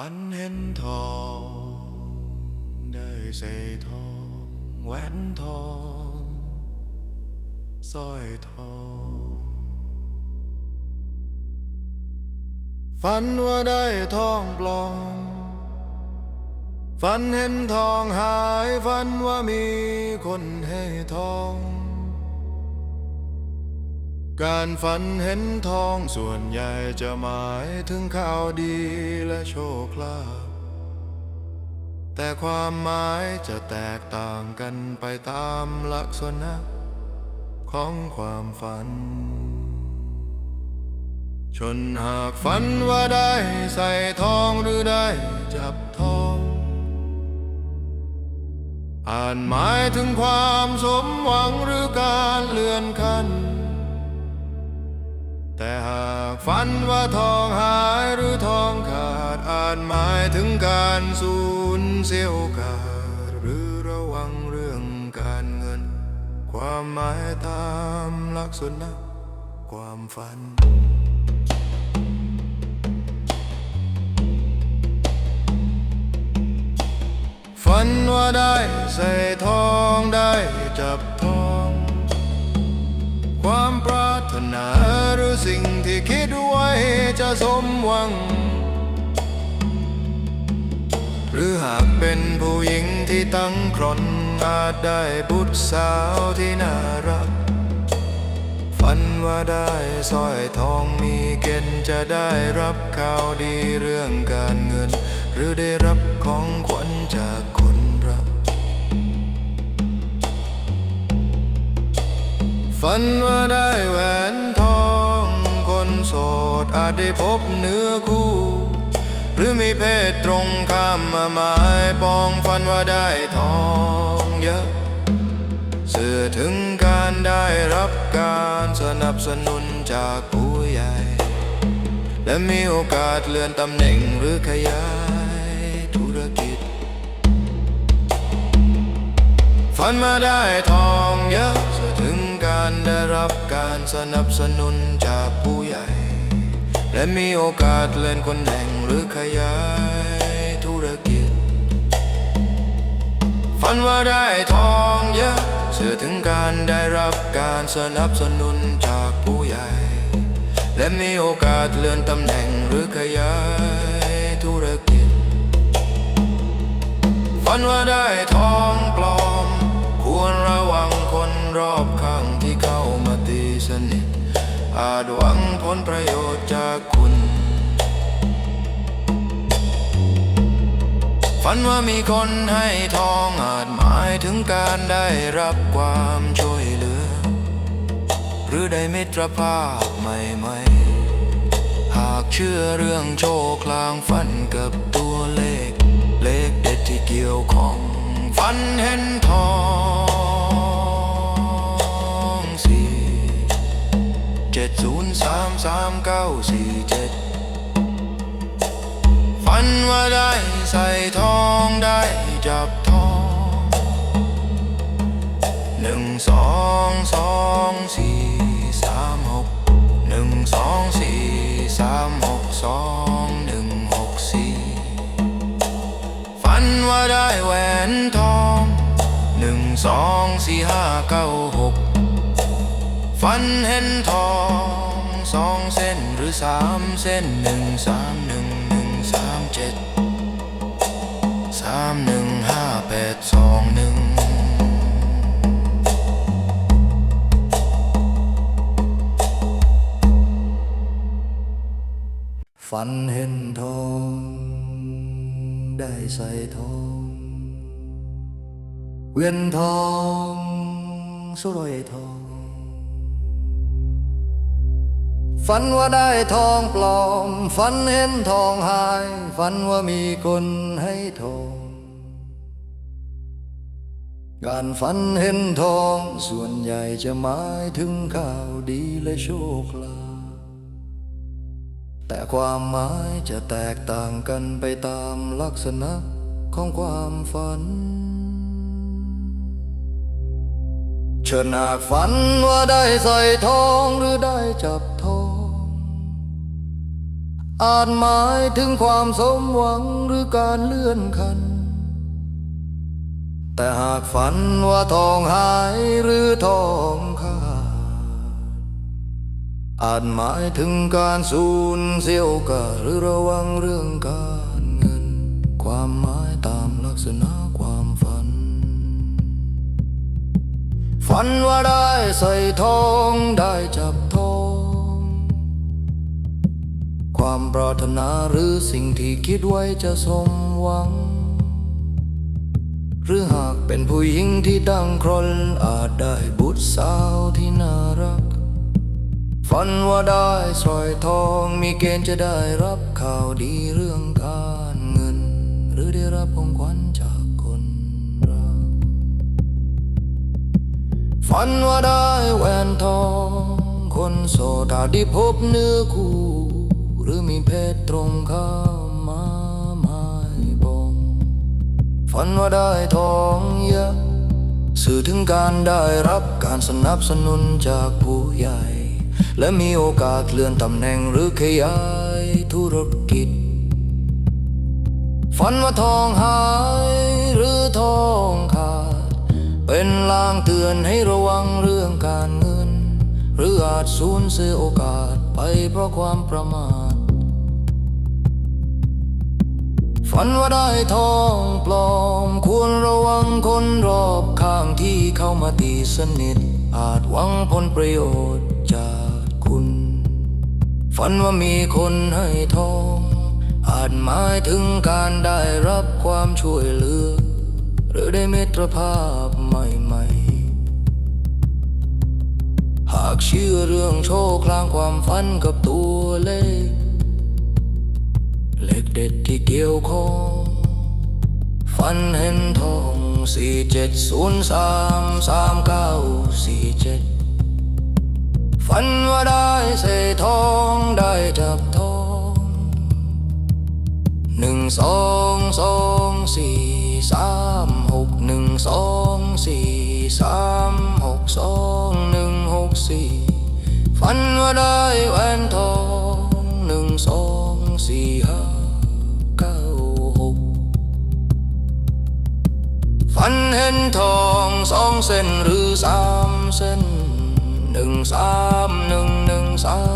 ฝันเห็นทองได้ใส่ทองแหวนทองสร้อยทองฝันว่าได้ทองปลอมฝันเห็นทองหายฝันว่ามีคนให้ทอง การฝันเห็นทองส่วนใหญ่จะหมายถึงข่าวดีและโชคลาภแต่ความหมายจะแตกต่างกันไปตามลักษณะ ของความฝัน ชนหากฝันว่าได้ใส่ทองหรือได้จับทองอ่านหมายถึงความสมหวังหรือการเลื่อนขั้น แต่หากฝันว่าทองหายหรือทองขาดอ่านหมายถึงการสูญเสียโอกาสหรือระวังเรื่องการเงิน ความหมายตามลักษณะความฝันฝันว่าได้ใส่ทองได้จับ จะสมหวัง หรือหากเป็นผู้หญิงที่ตั้งครนอาจได้บุตรสาวที่น่ารัก ฝันว่าได้สร้อยทองมีเกณฑ์จะได้รับข่าวดีเรื่องการเงิน หรือได้รับของขวัญจากคนรัก ฝันว่าได้แหวน โสดอาจได้พบเนื้อคู่ หรือมีเพศตรงข้ามมาหมายปองฝันว่าได้ทองเยอะเสื่อถึงการได้รับการสนับสนุนจากผู้ใหญ่ และมีโอกาสเลื่อนตำแหน่งหรือขยายธุรกิจฝันมาได้ทองเยอะสื่อถึงการได้รับการสนับสนุนจากผู้ใหญ่ และมีโอกาสเลื่อนคนแห่งหรือขยายธุรกิจ ฝันว่าได้ทองเยอะสื่อถึงการได้รับการสนับสนุนจากผู้ใหญ่ และมีโอกาสเลื่อนตำแหน่งหรือขยายธุรกิจ ฝันว่าได้ทองปลอม ควรระวังคนรอบข้างที่เข้ามาตีสนิท อาจหวังผลประโยชน์จากคุณ ฝันว่ามีคนให้ทองอาจหมายถึงการได้รับความช่วยเหลือ หรือได้มิตรภาพใหม่ๆ หากเชื่อเรื่องโชคลางฝันกับตัวเลข เลขเด็ดที่เกี่ยวของ ฝันเห็นทอง เจ็ดศูนย์สามสามเก้าสี่เจ็ดฝันว่าได้ใส่ทองได้จับทองหนึ่งสองสองสี่สามหกหนึ่งสองสี่สามหกสองหนึ่งหกสี่ฝันว่าได้แหวนทองหนึ่งสองสี่ห้าเก้าหก ฝันเห็นทองสองเส้นหรือสามเส้นหนึ่งสามหนึ่งหนึ่งสามเจ็ดสามหนึ่งห้าแปดสองหนึ่งฝันเห็นทอง ได้ใส่ทองเวียนทองสุรอยทอง ฝันว่าได้ทองปลอม ฝันเห็นทองหาย ฝันว่ามีคนให้ทองการฝันเห็นทองส่วนใหญ่จะหมายถึงข่าวดีและโชคลาภแต่ความหมายจะแตกต่างกันไปตามลักษณะของความฝันเชิญหากฝันว่าได้ใส่ทองหรือได้จับทอง อาจหมายถึงความสมหวังหรือการเลื่อนขั้นแต่หากฝันว่าทองหายหรือทองขาดอาจหมายถึงการสูญเสียโอกาสหรือระวังเรื่องการเงิน ความหมายตามลักษณะความฝัน ฝันว่าได้ใส่ทองได้จับ ความปรารถนาหรือสิ่งที่คิดไว้จะสมหวัง หรือหากเป็นผู้หญิงที่ดังครนอาจได้บุตรสาวที่น่ารัก ฝันว่าได้สร้อยทองมีเกณฑ์จะได้รับข่าวดีเรื่องการเงิน หรือได้รับของขวัญจากคนรัก ฝันว่าได้แหวนทอง คนโสดาจได้พบเนื้อคู่ หรือมีเพศตรงข้ามมาหมายปองฝันว่าได้ทองเยอะ สื่อถึงการได้รับการสนับสนุนจากผู้ใหญ่ และมีโอกาสเลื่อนตำแหน่งหรือขยายธุรกิจ ฝันว่าทองหายหรือทองขาด เป็นลางเตือนให้ระวังเรื่องการเงิน หรืออาจสูญเสียโอกาสไปเพราะความประมาท ฝันว่าได้ทองปลอม ควรระวังคนรอบข้างที่เข้ามาตีสนิท อาจหวังผลประโยชน์จากคุณ ฝันว่ามีคนให้ทอง อาจหมายถึงการได้รับความช่วยเหลือ หรือได้มิตรภาพใหม่ๆหากเชื่อเรื่องโชคลางความฝันกับตัวเลข เลขเด็ดที่เกี่ยวข้องฝันเห็นทองสี่เจ็ดศูนย์สามสามเก้าสี่เจ็ดฝันว่าได้เศษทองได้จับทองหนึ่งสองสองสี่สามหกหนึ่งสองสี่สามหกสองหนึ่งหกสี่ฝันว่าได้แหวนทองหนึ่งสองสี่ นทองสองเส้นหรือสามเส้นหนึ่งสามหนึ่งหนึ่งสาม